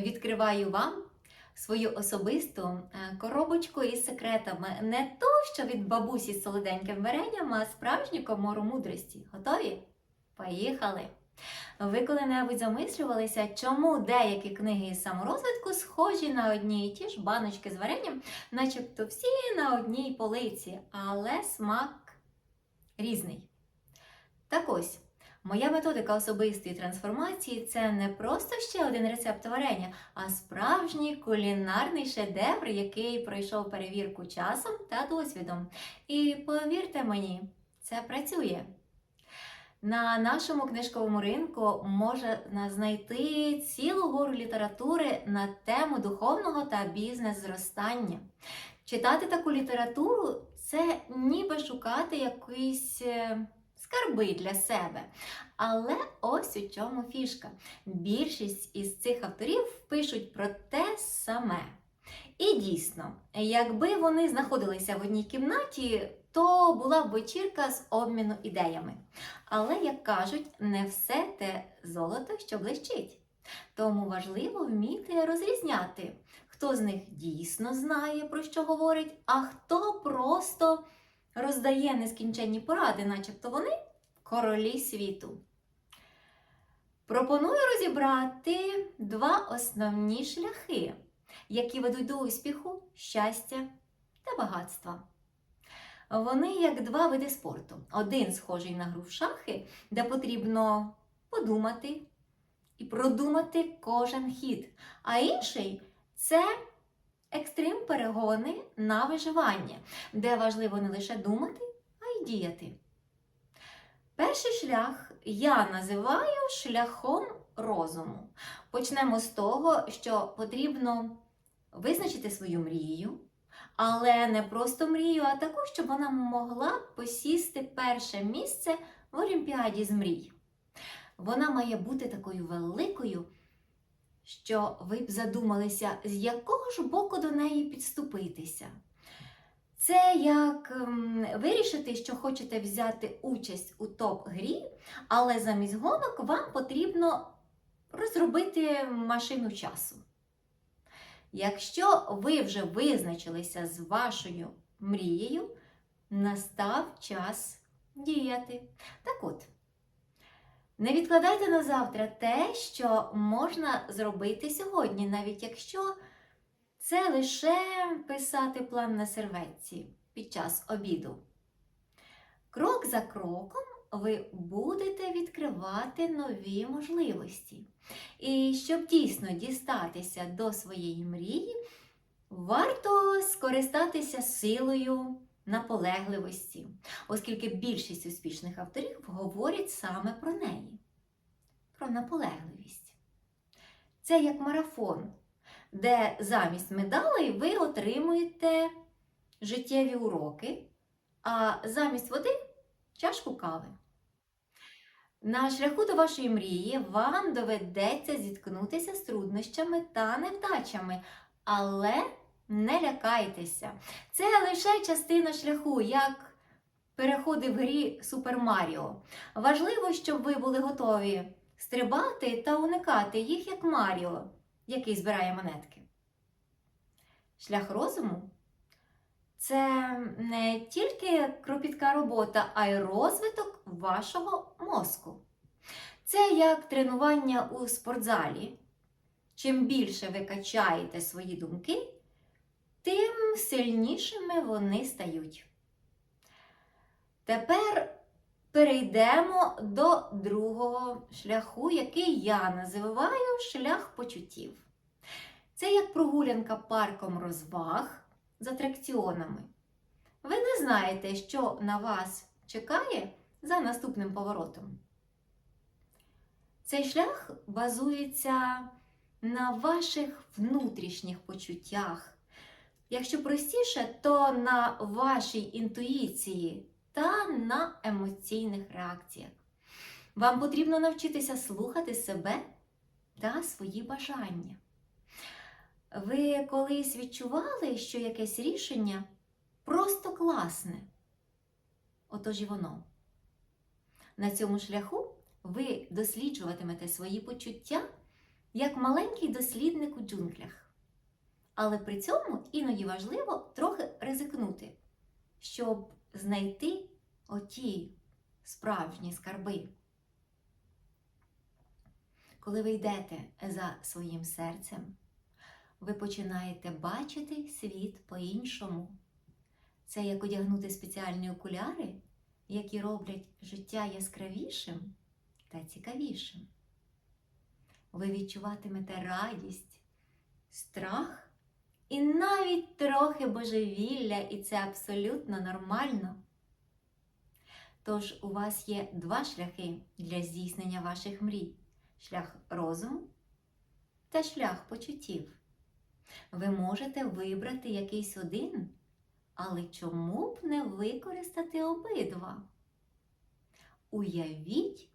відкриваю вам свою особисту е, коробочку із секретами. Не то, що від бабусі з солоденьким варенням, а справжню комору мудрості. Готові? Поїхали! Ви коли-небудь замислювалися, чому деякі книги із саморозвитку схожі на одні і ті ж баночки з варенням, начебто всі на одній полиці, але смак різний. Так ось, моя методика особистої трансформації це не просто ще один рецепт варення, а справжній кулінарний шедевр, який пройшов перевірку часом та досвідом. І повірте мені, це працює. На нашому книжковому ринку можна знайти цілу гору літератури на тему духовного та бізнес-зростання. Читати таку літературу це ніби шукати якісь е, скарби для себе. Але ось у чому фішка. Більшість із цих авторів пишуть про те саме. І дійсно, якби вони знаходилися в одній кімнаті, то була б вечірка з обміну ідеями. Але, як кажуть, не все те золото, що блищить. Тому важливо вміти розрізняти, хто з них дійсно знає, про що говорить, а хто просто роздає нескінченні поради, начебто вони королі світу. Пропоную розібрати два основні шляхи, які ведуть до успіху, щастя та багатства. Вони як два види спорту. Один схожий на гру в шахи, де потрібно подумати і продумати кожен хід. А інший це екстрим перегони на виживання, де важливо не лише думати, а й діяти. Перший шлях я називаю шляхом розуму. Почнемо з того, що потрібно визначити свою мрію. Але не просто мрію, а таку, щоб вона могла посісти перше місце в Олімпіаді з мрій. Вона має бути такою великою, що ви б задумалися, з якого ж боку до неї підступитися. Це як ем, вирішити, що хочете взяти участь у топ-грі, але замість гонок вам потрібно розробити машину часу. Якщо ви вже визначилися з вашою мрією, настав час діяти. Так от, не відкладайте на завтра те, що можна зробити сьогодні, навіть якщо це лише писати план на серветці під час обіду. Крок за кроком ви будете відкривати нові можливості. І щоб дійсно дістатися до своєї мрії, варто скористатися силою наполегливості, оскільки більшість успішних авторів говорять саме про неї, про наполегливість. Це як марафон, де замість медалей ви отримуєте життєві уроки, а замість води чашку кави. На шляху до вашої мрії вам доведеться зіткнутися з труднощами та невдачами, але не лякайтеся. Це лише частина шляху, як переходи в грі Супер Маріо. Важливо, щоб ви були готові стрибати та уникати їх, як Маріо, який збирає монетки. Шлях розуму це не тільки кропітка робота, а й розвиток вашого мозку. Це як тренування у спортзалі. Чим більше ви качаєте свої думки, тим сильнішими вони стають. Тепер перейдемо до другого шляху, який я називаю шлях почуттів. Це як прогулянка парком розваг з атракціонами. Ви не знаєте, що на вас чекає за наступним поворотом. Цей шлях базується на ваших внутрішніх почуттях. Якщо простіше, то на вашій інтуїції та на емоційних реакціях. Вам потрібно навчитися слухати себе та свої бажання. Ви колись відчували, що якесь рішення просто класне? Отож і воно. На цьому шляху ви досліджуватимете свої почуття як маленький дослідник у джунглях. Але при цьому іноді важливо трохи ризикнути, щоб знайти оті справжні скарби. Коли ви йдете за своїм серцем, ви починаєте бачити світ по-іншому. Це як одягнути спеціальні окуляри, які роблять життя яскравішим та цікавішим. Ви відчуватимете радість, страх і навіть трохи божевілля, і це абсолютно нормально. Тож у вас є два шляхи для здійснення ваших мрій: шлях розуму та шлях почуттів. Ви можете вибрати якийсь один, але чому б не використати обидва? Уявіть,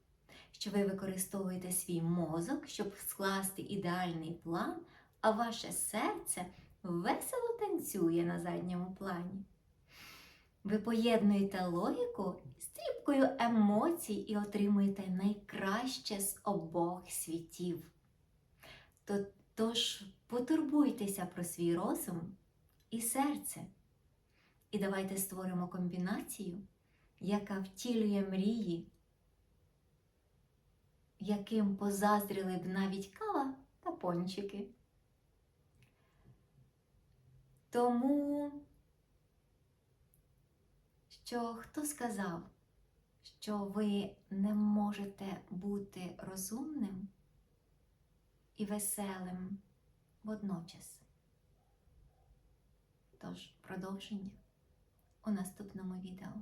що ви використовуєте свій мозок, щоб скласти ідеальний план, а ваше серце весело танцює на задньому плані. Ви поєднуєте логіку з тріпкою емоцій і отримуєте найкраще з обох світів. Тож потурбуйтеся про свій розум і серце. І давайте створимо комбінацію, яка втілює мрії, яким позаздрили б навіть кава та пончики. Тому, що хто сказав, що ви не можете бути розумним і веселим водночас. Тож продовження у наступному відео.